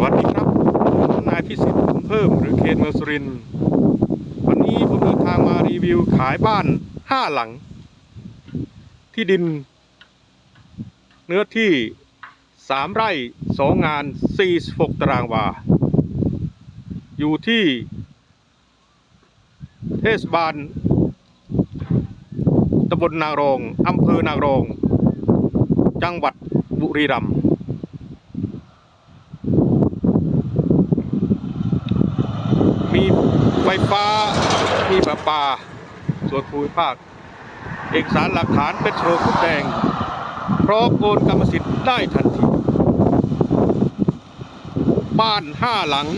สวัสดีครับผมนายพิสิทธิ์บุญเพิ่มหรือเคนเมืองสุริน วันนี้ผมเดินทางมารีวิวขายบ้านห้าหลัง ที่ดิน เนื้อที่สามไร่สองงานสี่หกตารางวา อยู่ที่ เทศบาลตำบลนางรองอำเภอนางรอง จังหวัดบุรีรัมย์ มีไฟฟ้ามีประปา ส่วนภูมิภาค เอกสารหลักฐานเป็นโฉนดคุดแดง พร้อมโอนกรรมสิทธิ์ได้ทันที บ้านห้าหลัง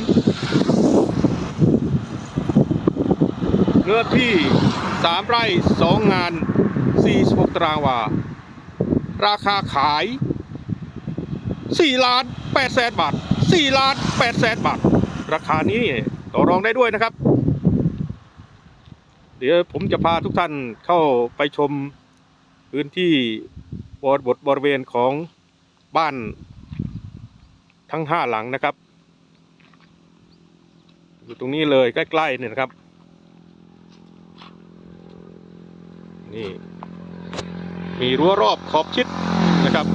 เนื้อที่สามไร่สองงานสี่หกตารางวา ราคาขายสี่ล้านแปดแสนบาทสี่ล้านแปดแสนบาท ราคานี้ต่อรองได้ด้วยนะครับ เดี๋ยวผมจะพาทุกท่านเข้าไปชมพื้นที่บริบทบริเวณของบ้านทั้งห้าหลังนะครับ อยู่ตรงนี้เลยใกล้ๆเนี่ยนะครับ นี่ มีรั้วรอบขอบชิดนะครับ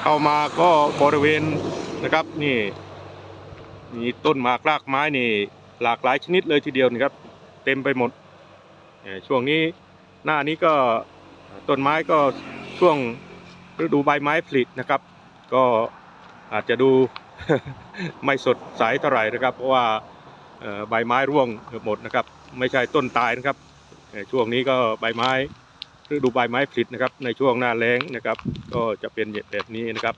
เข้ามาก็บริเวณนะครับนี่ มีต้นหมากรากไม้นี่หลากหลายชนิดเลยทีเดียวนะครับ เต็มไปหมดช่วงนี้หน้านี้ก็ต้นไม้ก็ช่วงฤดูใบไม้ผลินะครับ ก็อาจจะดูไม่สดใสเท่าไหร่นะครับ เพราะว่าใบไม้ร่วงเกือบหมดนะครับ ไม่ใช่ต้นตายนะครับ ช่วงนี้ก็ใบไม้ฤดูใบไม้ผลินะครับ ในช่วงหน้าแล้งนะครับ ก็จะเป็นแบบนี้นะครับ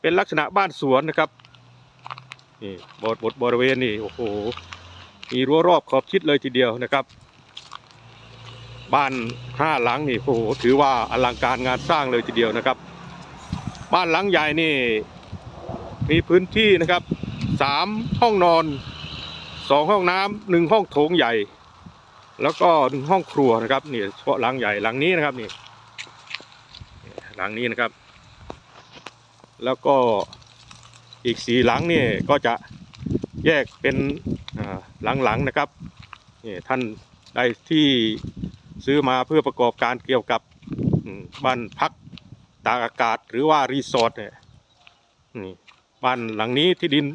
เป็นลักษณะบ้านสวนนะครับ นี่บทบทบริเวณนี่โอ้โหมีรั้วรอบขอบชิดเลยทีเดียวนะครับ บ้านห้าหลังนี่โอ้โหถือว่าอลังการงานสร้างเลยทีเดียวนะครับ บ้านหลังใหญ่นี่ มีพื้นที่นะครับสามห้องนอนสองห้องน้ำหนึ่งห้องโถงใหญ่ แล้วก็หนึ่งห้องครัวนะครับนี่เฉพาะหลังใหญ่หลังนี้นะครับนี่หลังนี้นะครับ แล้วก็ อีกสีหลังนี่ก็จะแยกเป็นหลังๆนะครับนี่ท่านได้ที่ซื้อมาเพื่อประกอบการเกี่ยวกับบ้านพักตากอากาศหรือว่ารีสอร์ทเนี่ยนี่บ้านหลังนี้ที่ดิน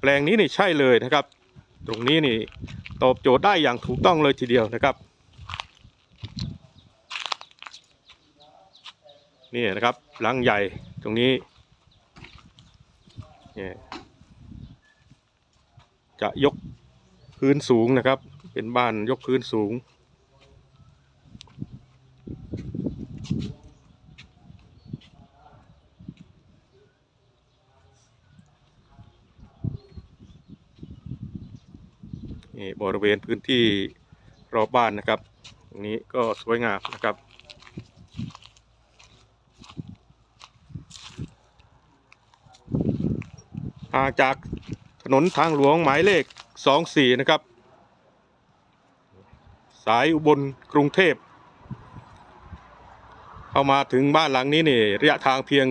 แปลงนี้นี่ใช่เลยนะครับ ตรงนี้นี่ตอบโจทย์ได้อย่างถูกต้องเลยทีเดียวนะครับนี่นะครับหลังใหญ่ตรงนี้ จะยกพื้นสูงนะครับ เป็นบ้านยกพื้นสูง นี่บริเวณพื้นที่รอบบ้านนะครับตรงนี้ก็สวยงามนะครับ ห่างจากถนนทางหลวงหมายเลข 24 นะครับ สายอุบลกรุงเทพ เข้ามาถึงบ้านหลังนี้นี่ระยะทางเพียง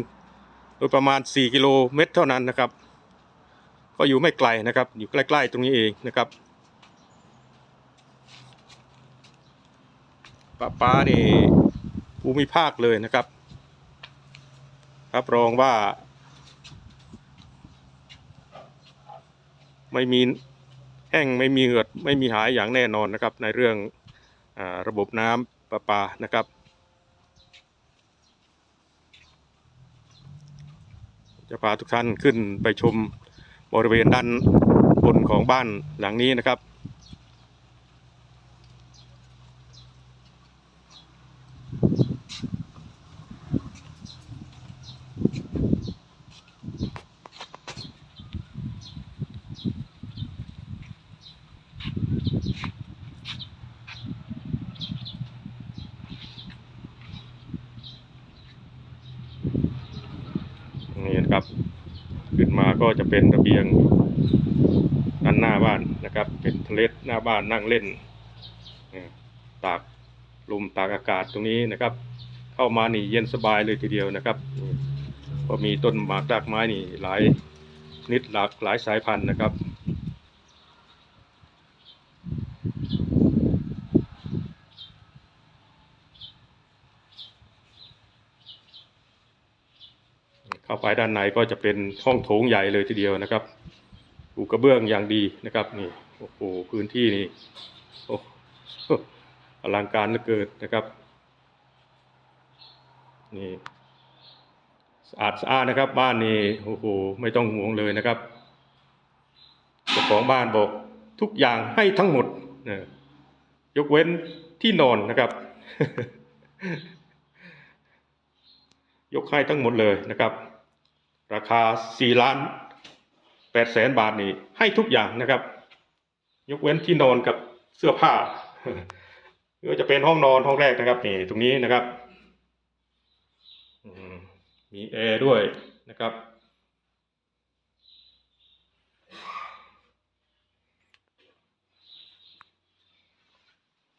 โดยประมาณ 4 กิโลเมตรเท่านั้นนะครับ ก็อยู่ไม่ไกลนะครับ อยู่ใกล้ ๆ ตรงนี้เองนะครับป้าป้านี่ภูมิภาคเลยนะครับ รับรองว่า ไม่มีแห้งไม่มีเหือดไม่มีหายอย่างแน่นอนนะครับ ในเรื่องอระบบน้ำประปานะครับ จะพาทุกท่านขึ้นไปชมบริเวณด้านบนของบ้านหลังนี้นะครับ นี่นะครับ ขึ้นมาก็ จะเป็นระเบียงด้านหน้าบ้านนะครับ เป็นทะเลหน้าบ้านนั่งเล่นตากลมตากอากาศตรงนี้นะครับ เข้ามานี่เย็นสบายเลยทีเดียวนะครับ ก็มีต้นหมากรากไม้นี่หลายนิดหลากหลายสายพันธุ์นะครับ ไปด้านในก็จะเป็นห้องโถงใหญ่เลยทีเดียวนะครับปูกระเบื้องอย่างดีนะครับนี่โอ้โหพื้นที่นี่โอ้โหอลังการเหลือเกินนะครับนี่สะอาดสะอาดนะครับ บ้านนี่โอ้โหไม่ต้องห่วงเลยนะครับเจ้าของบ้านบอกทุกอย่างให้ทั้งหมดนะยกเว้นที่นอนนะครับ ยกให้ทั้งหมดเลยนะครับ ราคา4ล้าน8แสนบาทนี่ให้ทุกอย่างนะครับ ยกเว้นที่นอนกับเสื้อผ้าก็จะเป็นห้องนอนห้องแรกนะครับนี่ตรงนี้นะครับมีแอร์ด้วยนะครับ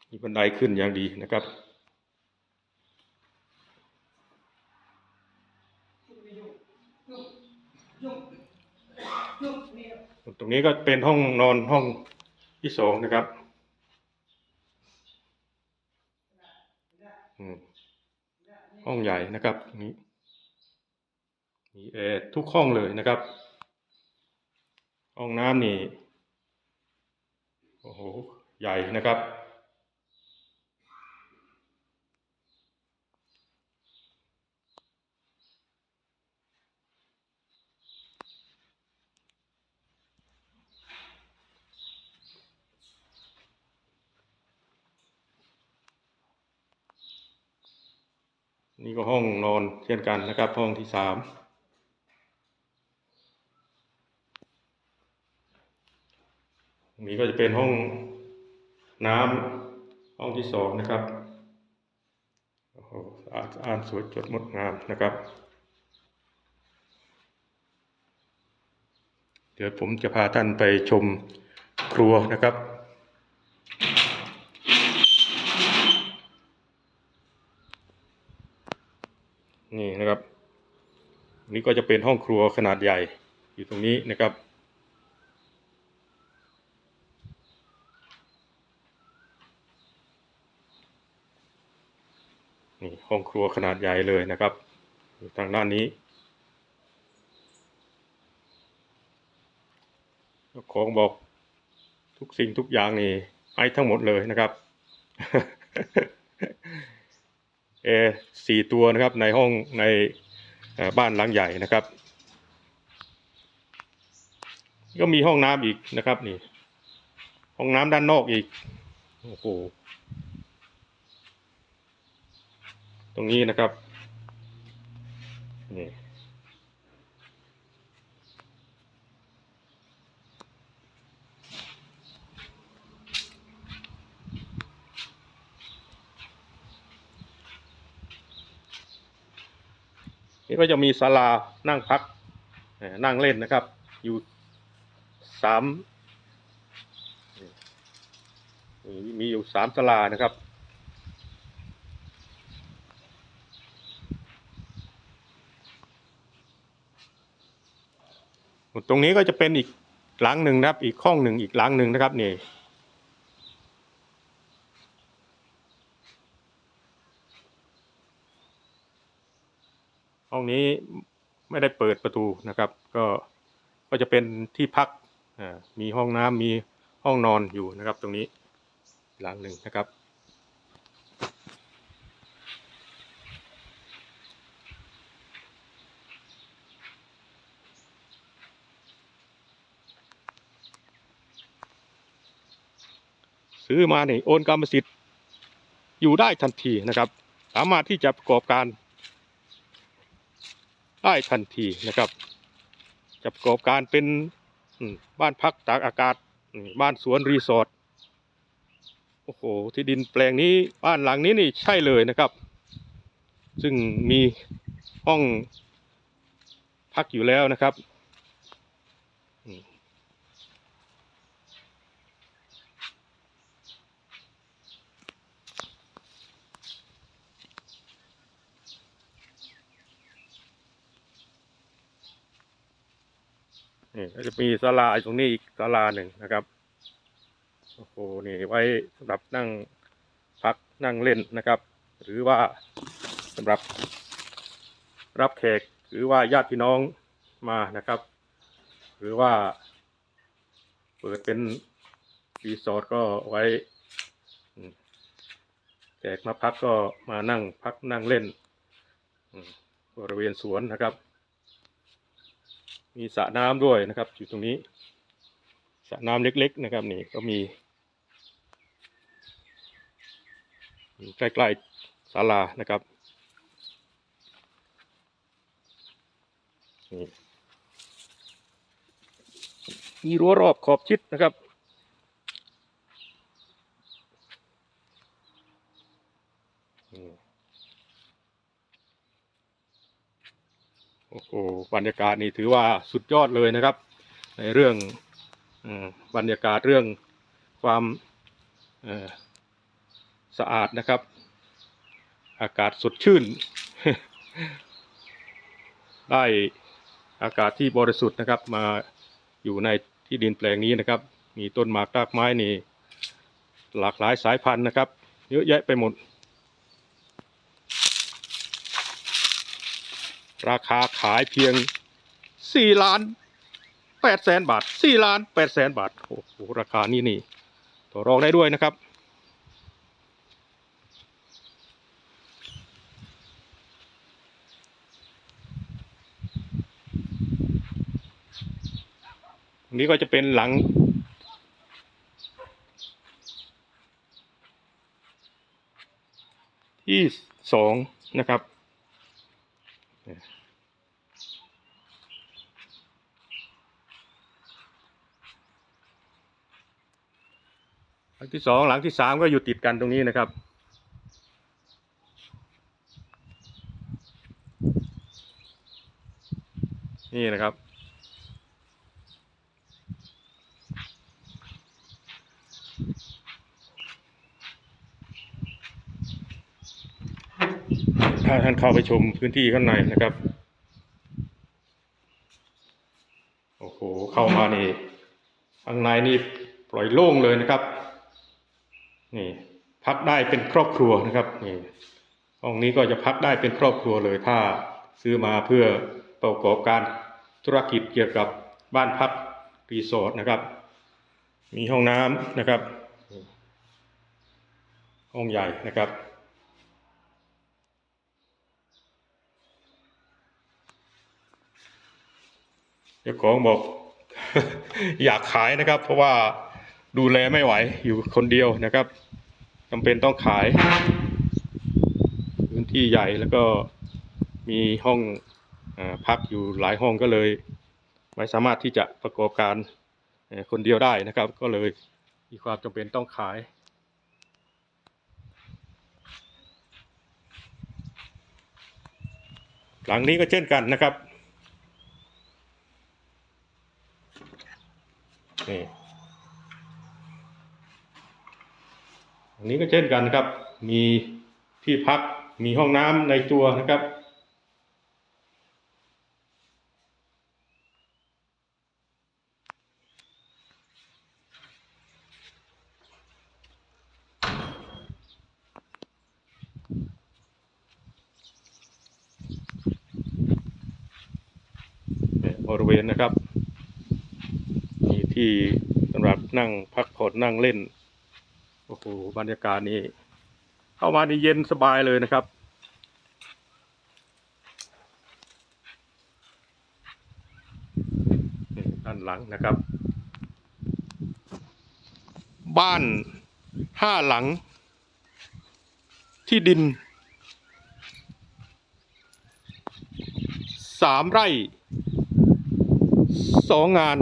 มีบันไดขึ้นอย่างดีนะครับ ตรงนี้ก็เป็นห้องนอนห้องที่สองนะครับห้องใหญ่นะครับนี้มีแอร์ทุกห้องเลยนะครับ ห้องน้ำนี่โอ้โหใหญ่นะครับ นี่ก็ห้องนอนเช่นกันนะครับ ห้องที่สามนี้ก็จะเป็นห้องน้ำห้องที่สองนะครับโอ้โหสะอาดสะอาดสวยจดงดงามนะครับ เดี๋ยวผมจะพาท่านไปชมครัวนะครับ นี่นะครับ นี่ก็จะเป็นห้องครัวขนาดใหญ่อยู่ตรงนี้นะครับ นี่ห้องครัวขนาดใหญ่เลยนะครับอยู่ทางด้านนี้ของบอกทุกสิ่งทุกอย่างนี่ให้ทั้งหมดเลยนะครับ แอร์สี่ตัวนะครับในห้องในบ้านหลังใหญ่นะครับ ก็มีห้องน้ำอีกนะครับนี่ ห้องน้ำด้านนอกอีกโอ้โหตรงนี้นะครับนี่ นี่ก็จะมีศาลานั่งพักนั่งเล่นนะครับ อยู่สามมีอยู่สามศาลานะครับตรงนี้ก็จะเป็นอีกหลังหนึ่งนะครับ อีกห้องหนึ่งอีกหลังหนึ่งนะครับนี่ ห้อง นี้ไม่ได้เปิดประตูนะครับ ก็ก็จะเป็นที่พักมีห้องน้ำมีห้องนอนอยู่นะครับ ตรงนี้หลังหนึ่งนะครับซื้อมาเนี่ยโอนกรรมสิทธิ์อยู่ได้ทันทีนะครับ สามารถที่จะประกอบการ ได้ทันทีนะครับจะประกอบการเป็นบ้านพักตากอากาศบ้านสวนรีสอร์ทโอ้โหที่ดินแปลงนี้บ้านหลังนี้นี่ใช่เลยนะครับ ซึ่งมีห้องพักอยู่แล้วนะครับ นี่จะมีศาลาอยู่ตรงนี้อีกศาลาหนึ่งนะครับโอ้โหนี่ไว้สำหรับนั่งพักนั่งเล่นนะครับ หรือว่าสำหรับรับแขกหรือว่าญาติพี่น้องมานะครับ หรือว่า เปิดเป็นรีสอร์ทก็ไว้แขกมาพักก็มานั่งพักนั่งเล่นบริเวณสวนนะครับ มีสระน้ำด้วยนะครับ อยู่ตรงนี้สระน้ำเล็ก ๆ นะครับนี่ก็มีใกล้ๆศาลานะครับนี่มีรั้วรอบขอบชิดนะครับ อืมโอ้โหบรรยากาศนี่ถือว่าสุดยอดเลยนะครับ ในเรื่องอบรรยากาศเรื่องความอสะอาดนะครับ อากาศสดชื่น ได้อากาศที่บริสุทธิ์นะครับ มาอยู่ในที่ดินแปลงนี้นะครับ มีต้นหมากรากไม้นี่หลากหลายสายพันธุ์นะครับ เยอะแยะไปหมด ราคาขายเพียง4ล้าน8แสนบาท4ล้าน8แสนบาท โอ้โห ราคานี้นี่ต่อรองได้ด้วยนะครับนนี้ก็จะเป็นหลัง ที่สองนะครับ งที่สองหลังที่สามก็อยู่ติดกันตรงนี้นะครับ นี่นะครับ ถ้าท่านเข้าไปชมพื้นที่ข้างในนะครับ โอ้โห เข้ามานี่ข้างในนี่ปล่อยโล่งเลยนะครับ นี่พักได้เป็นครอบครัวนะครับนี่ห้องนี้ก็จะพักได้เป็นครอบครัวเลยถ้าซื้อมาเพื่อประกอบการธุรกิจเกี่ยวกับบ้านพักรีสอร์ทนะครับ มีห้องน้ำนะครับ ห้องใหญ่นะครับ เจ้าของบอก อยากขายนะครับ เพราะว่าดูแลไม่ไหวอยู่คนเดียวนะครับ จำเป็นต้องขาย พื้นที่ใหญ่แล้วก็มีห้องอพักอยู่หลายห้องก็เลย ไม่สามารถที่จะประกอบการคนเดียวได้นะครับ ก็เลยมีความจำเป็นต้องขายหลังนี้ก็เช่นกันนะครับนี่ อันนี้ก็เช่นกันครับ มีที่พักมีห้องน้ำในตัวนะครับ บริเวณนะครับ มีที่สำหรับนั่งพักผ่อนนั่งเล่น โอ้โหบรรยากาศนี้เข้ามานี่เย็นสบายเลยนะครับนี่ด้านหลังนะครับ บ้านห้าหลัง ที่ดินสามไร่สองงาน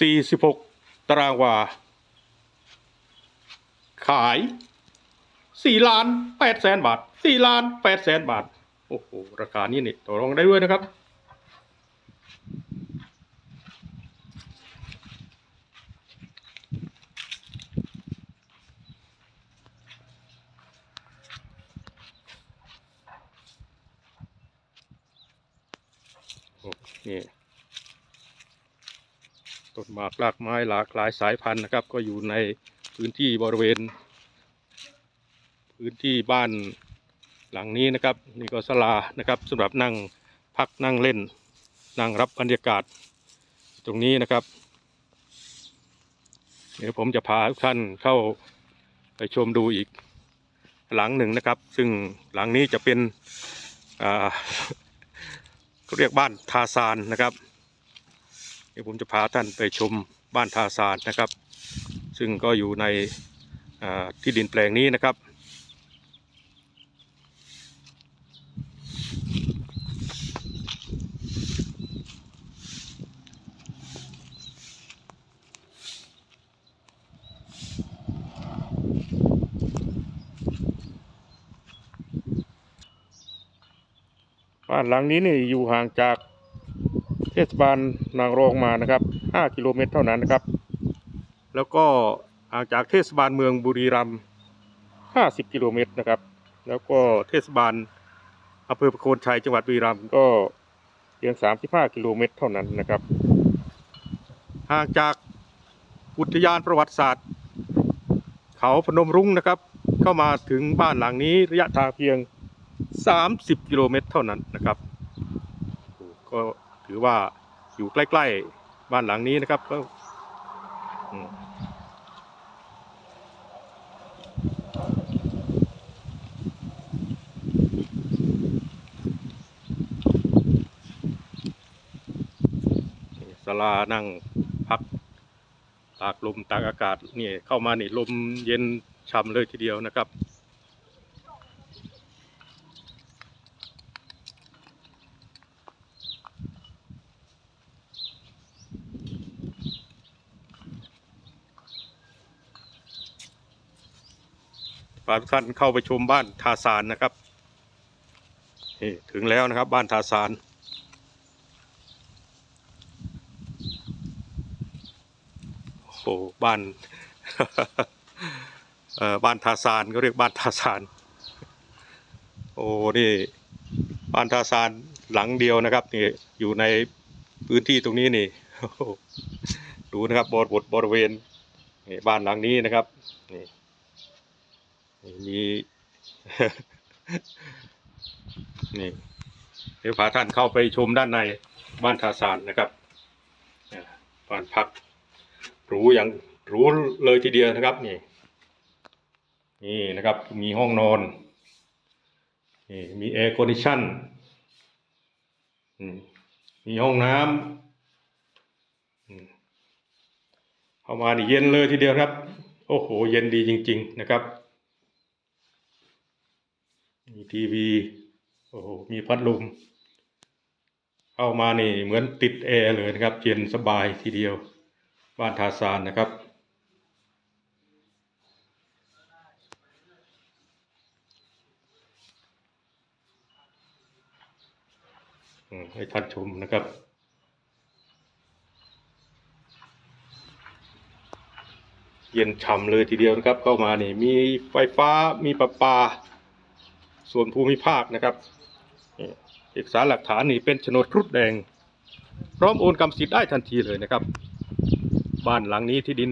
สี่สิบหกตารางวา ขายสี่ล้านแปดแสนบาทสี่ล้านแปดแสนบาท โอ้โห ราคานี้นี่ต่อรองได้ด้วยนะครับ นี่ ต้นหมากรากไม้หลากหลายสายพันธุ์นะครับ ก็อยู่ในพื้นที่บริเวณ พื้นที่บ้านหลังนี้นะครับ นี่ก็ศาลานะครับสำหรับนั่งพักนั่งเล่น นั่งรับบรรยากาศ ตรงนี้นะครับ เดี๋ยวผมจะพาทุกท่านเข้าไปชมดูอีกหลังหนึ่งนะครับ ซึ่งหลังนี้จะเป็นเขาเรียกบ้านทาซานนะครับ เดี๋ยวผมจะพาท่านไปชมบ้านทาซานนะครับ ซึ่งก็อยู่ในที่ดินแปลงนี้นะครับ บ้านหลังนี้นี่อยู่ห่างจาก ศบาลนางรองมานะครับ 5 กิโลเมตรเท่านั้นนะครับ แล้วก็ห่างจากเทศบาลเมืองบุรีรัมย์50 กิโลเมตรนะครับ แล้วก็เทศบาลอำเภอประโคนชัยจังหวัดบุรีรัมย์ก็เพียง 35 กิโลเมตรเท่านั้นนะครับ ห่างจากอุทยานประวัติศาสตร์ เขาพนมรุ้งนะครับ เข้ามาถึงบ้านหลังนี้ระยะทางเพียง 30 กิโลเมตรเท่านั้นนะครับ ก็ ถือว่าอยู่ใกล้ ๆ บ้านหลังนี้นะครับก็อืมนี่ศาลานั่งพักตากลมตากอากาศนี่เข้ามานี่ลมเย็นช่ำเลยทีเดียวนะครับาทุกท่านเข้าไปชมบ้านทาซานนะครับนี่ถึงแล้วนะครับบ้านทาซานโอ้บ้านเอ่อบ้านทาซานก็เรียกบ้านทาซานโอ้นี่บ้านทาซานหลังเดียวนะครับนี่อยู่ในพื้นที่ตรงนี้นี่ดูนะครับบริบทบริเวณบ้านหลังนี้นะครับนี่ นี่มีนี่เดี๋ยวพาท่านเข้าไปชมด้านในบ้านทาซานนะครับอ่าบ้านพักหรูอย่างหรูเลยทีเดียวนะครับ นี่ นี่นะครับ มีห้องนอน นี่มีแอร์คอนดิชันมีห้องน้ำเข้ามานี่เย็นเลยทีเดียวครับ โอ้โห เย็นดีจริง ๆ นะครับ ทีวี โอ้โห มีพัดลม เข้ามานี่เหมือนติดแอร์เลยนะครับ เย็นสบายทีเดียว บ้านทาซานนะครับ ให้ท่านชมนะครับเย็นฉ่ำเลยทีเดียวนะครับ เข้ามานี่มีไฟฟ้ามีประปา ส่วนภูมิภาคนะครับเอกสารหลักฐานนี่เป็นโฉนดครุฑแดง พร้อมโอนกรรมสิทธิ์ได้ทันทีเลยนะครับ บ้านหลังนี้ที่ดิน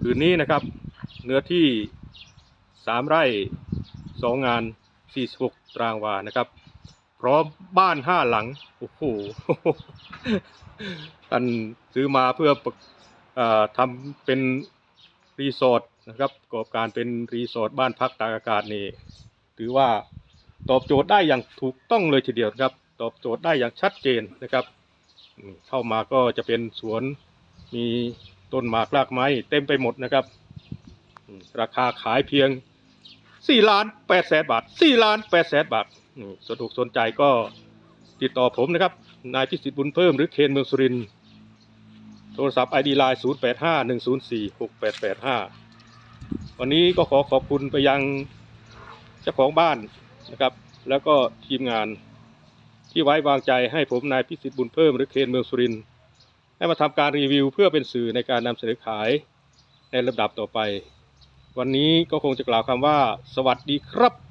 ผืนนี้นะครับ เนื้อที่สามไร่สองงานสี่สกตารางวานะครับ พร้อมบ้านห้าหลัง โอ้โหท่านซื้อมาเพื่อ,ออทำเป็นรีสอร์ทนะครับประกอบการเป็นรีสอร์ทบ้านพักตากอากาศนี่ ถือว่าตอบโจทย์ได้อย่างถูกต้องเลยทีเดียวครับ ตอบโจทย์ได้อย่างชัดเจนนะครับ เข้ามาก็จะเป็นสวนมีต้นหมากรากไม้เต็มไปหมดนะครับ ราคาขายเพียง4ล้าน8แสนบาท4ล้าน8แสนบาทสะดวกสนใจก็ติดต่อผมนะครับ นายพิสิทธิ์บุญเพิ่มหรือเคนเมืองสุรินโทรศัพท์ ID Line 0 8 5 1 0 4 6 8 8 5 วันนี้ก็ขอขอบคุณไปยัง จ้าของบ้านนะครับ แล้วก็ทีมงานที่ไว้วางใจให้ผมนายพิสิทธิ์บุญเพิ่มหรือเคนเมืองสุรินให้มาทำการรีวิว เพื่อเป็นสื่อในการนำเสนอขายในลำดับต่อไป วันนี้ก็คงจะกล่าวคำว่า สวัสดีครับ